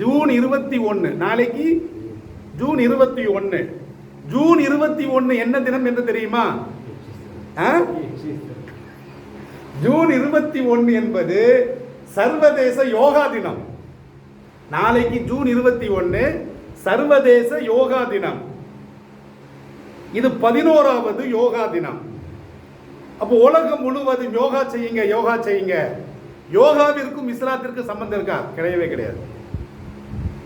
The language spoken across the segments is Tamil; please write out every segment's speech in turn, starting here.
ஜூன் இருபத்தி ஒன்று நாளைக்கு ஜூன் இருபத்தி ஒன்று ஜூன் இருபத்தி ஒன்று என்ன தினம் என்று தெரியுமா? ஆ? ஜூன் இருபத்தி ஒன்று என்பது சர்வதேச யோகா தினம். நாளைக்கு ஜூன் இருபத்தி ஒன்று சர்வதேச யோகா தினம். இது பதினோராவது யோகா தினம். அப்போ உலகம் முழுவதும் யோகா செய்யுங்க யோகா செய்யுங்க. யோகாவிற்கும் இஸ்லாத்திற்கும் சம்பந்தம் இருக்கா? கிடையவே கிடையாது.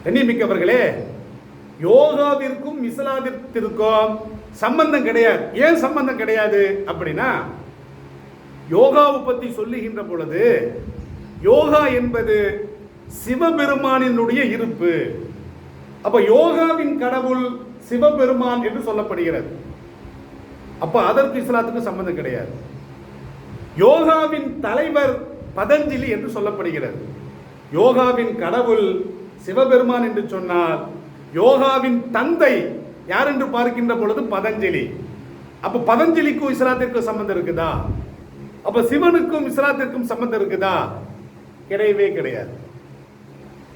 கண்ணியமிக்கவர்களே யோகாவிற்கும் இஸ்லாத்திற்கும் சம்பந்தம் கிடையாது. ஏன் சம்பந்தம் கிடையாது அப்படின்னா யோகாவை பற்றி சொல்லுகின்ற பொழுது யோகா என்பது சிவபெருமானினுடைய இருப்பு. அப்ப யோகாவின் கடவுள் சிவபெருமான் என்று சொல்லப்படுகிறது. அப்ப அதற்கு இஸ்லாத்துக்கு சம்பந்தம் கிடையாது. யோகாவின் தலைவர் பதஞ்சலி என்று சொல்லப்படுகிறது. யோகாவின் கடவுள் சிவபெருமான் என்று சொன்னால் யோகாவின் தந்தை யார் என்று பார்க்கின்ற பொழுது பதஞ்சலி. அப்ப பதஞ்சலிக்கும் இஸ்லாத்திற்கும் சம்பந்தம் இருக்குதா? அப்ப சிவனுக்கும் இஸ்லாத்திற்கும் சம்பந்தம் இருக்குதா? கிடையவே கிடையாது.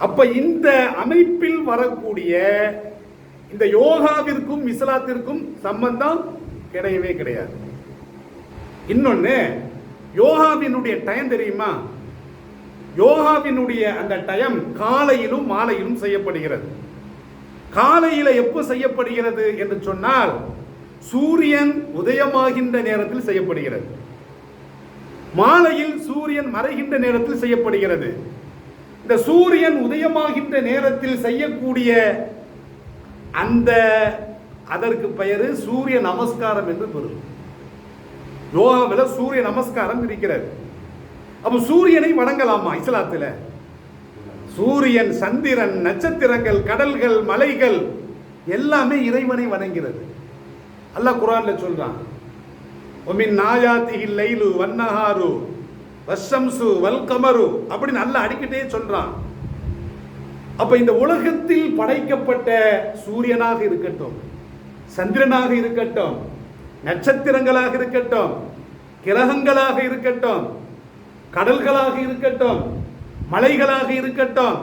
அப்ப இந்த அமைப்பில் வரக்கூடிய இந்த யோகாவிற்கும் இஸ்லாத்திற்கும் சம்பந்தம் கிடையவே கிடையாது. இன்னொன்னு யோகாவினுடைய டைம் தெரியுமா? யோகாவினுடைய அந்த டைம் காலையிலும் மாலையிலும் செய்யப்படுகிறது. காலையில எப்போ செய்யப்படுகிறது என்று சொன்னால் சூரியன் உதயமாகின்ற நேரத்தில் செய்யப்படுகிறது. மாலையில் சூரியன் மறைகின்ற நேரத்தில் செய்யப்படுகிறது. இந்த சூரியன் உதயமாகின்ற நேரத்தில் செய்யக்கூடிய அந்த அதற்கு பெயரு சூரிய நமஸ்காரம் என்று பொருள். யோகாவில் சூரிய நமஸ்காரம் இருக்கிறது. அப்போ சூரியனை வணங்கலாமா இஸ்லாத்தில்? சூரியன் சந்திரன் நட்சத்திரங்கள் கடல்கள் மலைகள் எல்லாமே இறைவனை வணங்கிறது அல்லாஹ் குரான்ல சொல்றான் ஒமின் நாயாத்திஹி லைலு வன்னஹாரு வஷம்சு வல்கமரு அப்படின்னு நல்லா அடிக்கிட்டே சொல்றான். அப்ப இந்த உலகத்தில் படைக்கப்பட்ட சூரியனாக இருக்கட்டும் சந்திரனாக இருக்கட்டும் நட்சத்திரங்களாக இருக்கட்டும் கிரகங்களாக இருக்கட்டும் கடல்களாக இருக்கட்டும் மலைகளாக இருக்கட்டும்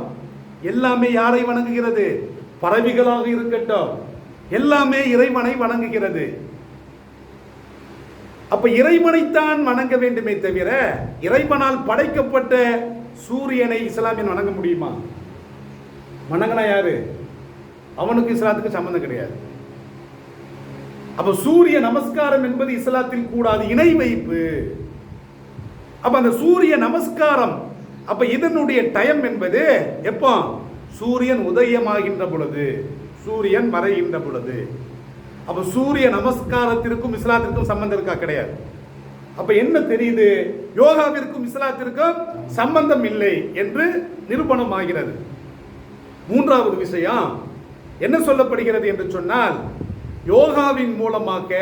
எல்லாமே யாரை வணங்குகிறது? பறவைகளாக இருக்கட்டும். எல்லாமே இறைவனை வணங்குகிறது. அப்ப இறைவனைத்தான் வணங்க வேண்டுமே தவிர இறைவனால் படைக்கப்பட்ட சூரியனை இஸ்லாமியன் வணங்க முடியுமா? வணங்கினா யாரு? அவனுக்கு இஸ்லாத்துக்கு சம்மந்தம் கிடையாது. அப்ப சூரிய நமஸ்காரம் என்பது இஸ்லாத்தில் கூடாது இணை வைப்பு. அப்ப அந்த சூரிய நமஸ்காரம் அப்ப இதனுடைய டைம் என்பது எப்போ? சூரியன் உதயமாகின்ற பொழுது சூரியன் மறைகின்ற பொழுது. அப்ப சூரிய நமஸ்காரத்திற்கும் இஸ்லாத்திற்கும் சம்பந்தம் இருக்கா? கிடையாது. அப்ப என்ன தெரியுது? யோகாவிற்கும் இஸ்லாத்திற்கும் சம்பந்தம் இல்லை என்று நிரூபணம் ஆகிறது மூன்றாவது விஷயம் என்ன சொல்லப்படுகிறது என்று சொன்னால் யோகாவின் மூலமாக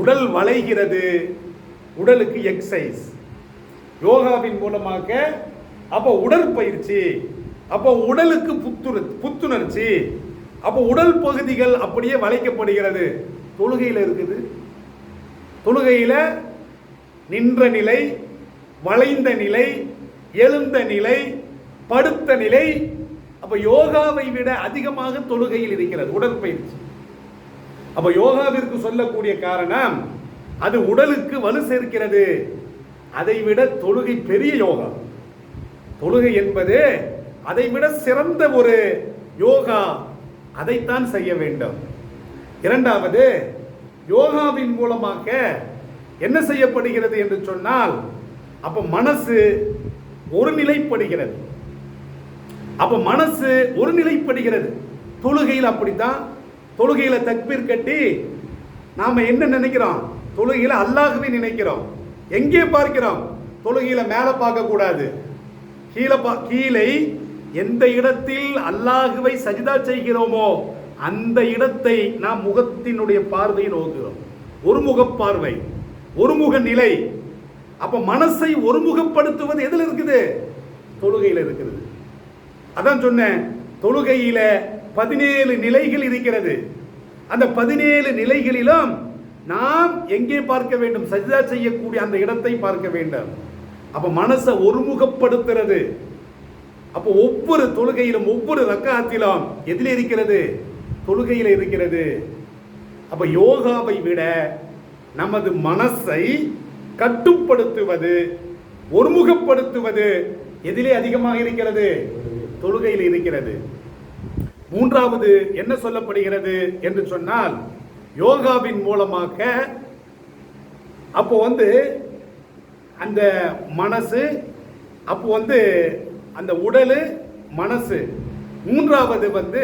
உடல் வளைகிறது. உடலுக்கு எக்ஸசைஸ் யோகாவின் மூலமாக அப்போ உடற்பயிற்சி அப்போ உடலுக்கு புத்துணர் புத்துணர்ச்சி அப்போ உடல் பகுதிகள் அப்படியே வளைக்கப்படுகிறது. தொழுகையில் இருக்குது. தொழுகையில் நின்ற நிலை வளைந்த நிலை எழுந்த நிலை படுத்த நிலை அப்போ யோகாவை விட அதிகமாக தொழுகையில் இருக்கிறது உடற்பயிற்சி. அப்போ யோகாவிற்கு சொல்லக்கூடிய காரணம் அது உடலுக்கு வலு சேர்க்கிறது. அதை விட தொழுகை பெரிய யோகா தொழுகை என்பது அதை விட சிறந்த ஒரு யோகா. அதைத்தான் செய்ய வேண்டும். இரண்டாவது யோகாவின் மூலமாக என்ன செய்யப்படுகிறது என்று சொன்னால் அப்ப மனசு ஒருநிலைப்படுகிறது. அப்ப மனசு ஒருநிலைப்படுகிறது. தொழுகையில் அப்படித்தான். தொழுகையில தக்பீர் கட்டி நாம என்ன நினைக்கிறோம்? தொழுகையில் அல்லாஹ்வை நினைக்கிறோம். எங்கே பார்க்கிறோம்? தொழுகையில் மேலே பார்க்கக்கூடாது கீழே பா கீழே எந்த இடத்தில் அல்லாஹுவை சஜிதா செய்கிறோமோ அந்த இடத்தை நாம் முகத்தினுடைய பார்வையை நோக்குகிறோம். ஒருமுக பார்வை ஒருமுக நிலை. அப்ப மனசை ஒருமுகப்படுத்துவது எதில் இருக்குது? தொழுகையில் இருக்கிறது. அதான் சொன்னேன் தொழுகையில பதினேழு நிலைகள் இருக்கிறது. அந்த பதினேழு நிலைகளிலும் நாம் எங்கே பார்க்க வேண்டும்? சஜிதா செய்யக்கூடிய அந்த இடத்தை பார்க்க வேண்டும். அப்ப மனசை ஒருமுகப்படுத்துறது. அப்போ ஒவ்வொரு தொழுகையிலும் ஒவ்வொரு ரக்காத்திலும் எதில் இருக்கிறது? தொழுகையில் இருக்கிறது. அப்ப யோகாவை விட நமது மனசை கட்டுப்படுத்துவது ஒருமுகப்படுத்துவது எதிலே அதிகமாக இருக்கிறது? தொழுகையில் இருக்கிறது. மூன்றாவது என்ன சொல்லப்படுகிறது என்று சொன்னால் யோகாவின் மூலமாக அப்போ வந்து அந்த மனசு அப்போ வந்து அந்த உடல் மனசு. மூன்றாவது வந்து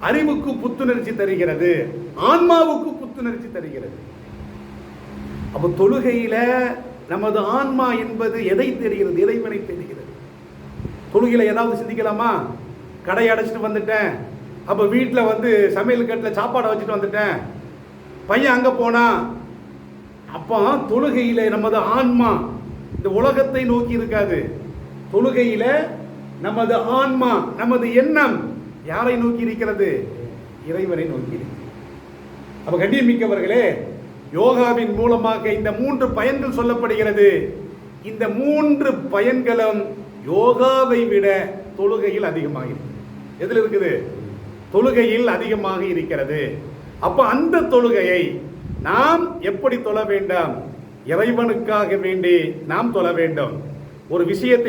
அறிவுக்கு புத்துணர்ச்சி தருகிறது. ஆன்மாவுக்கு புத்துணர்ச்சி தருகிறது. அப்போ தொழுகையில நமது ஆன்மா என்பது எதை தெரிகிறது இறைவனை தெரிகிறது தொழுகையில ஏதாவது சிந்திக்கலாமா? கடையை அடைச்சிட்டு வந்துட்டேன். அப்போ வீட்டில் வந்து சமையல் கட்டில் சாப்பாடை வச்சுட்டு வந்துட்டேன். பையன் அங்கே போனா அப்போ தொழுகையில நமது ஆன்மா இந்த உலகத்தை நோக்கி இருக்காது. தொழுகையில நமது ஆன்மா நமது எண்ணம் யாரை நோக்கி இருக்கிறது? இறைவனை நோக்கி இருக்கிறது. அப்ப கண்ணியமிக்கவர்களே யோகாவின் மூலமாக இந்த மூன்று பயன்கள் சொல்லப்படுகிறது. இந்த மூன்று பயன்களும் யோகாவை விட தொழுகையில் அதிகமாக இருக்கு. எதில் இருக்குது? தொழுகையில் அதிகமாக இருக்கிறது. அப்ப அந்த தொழுகையை நாம் எப்படி தொழ வேண்டாம்? இறைவனுக்காக வேண்டி நாம் தொழ வேண்டும். ஒரு விஷயத்தை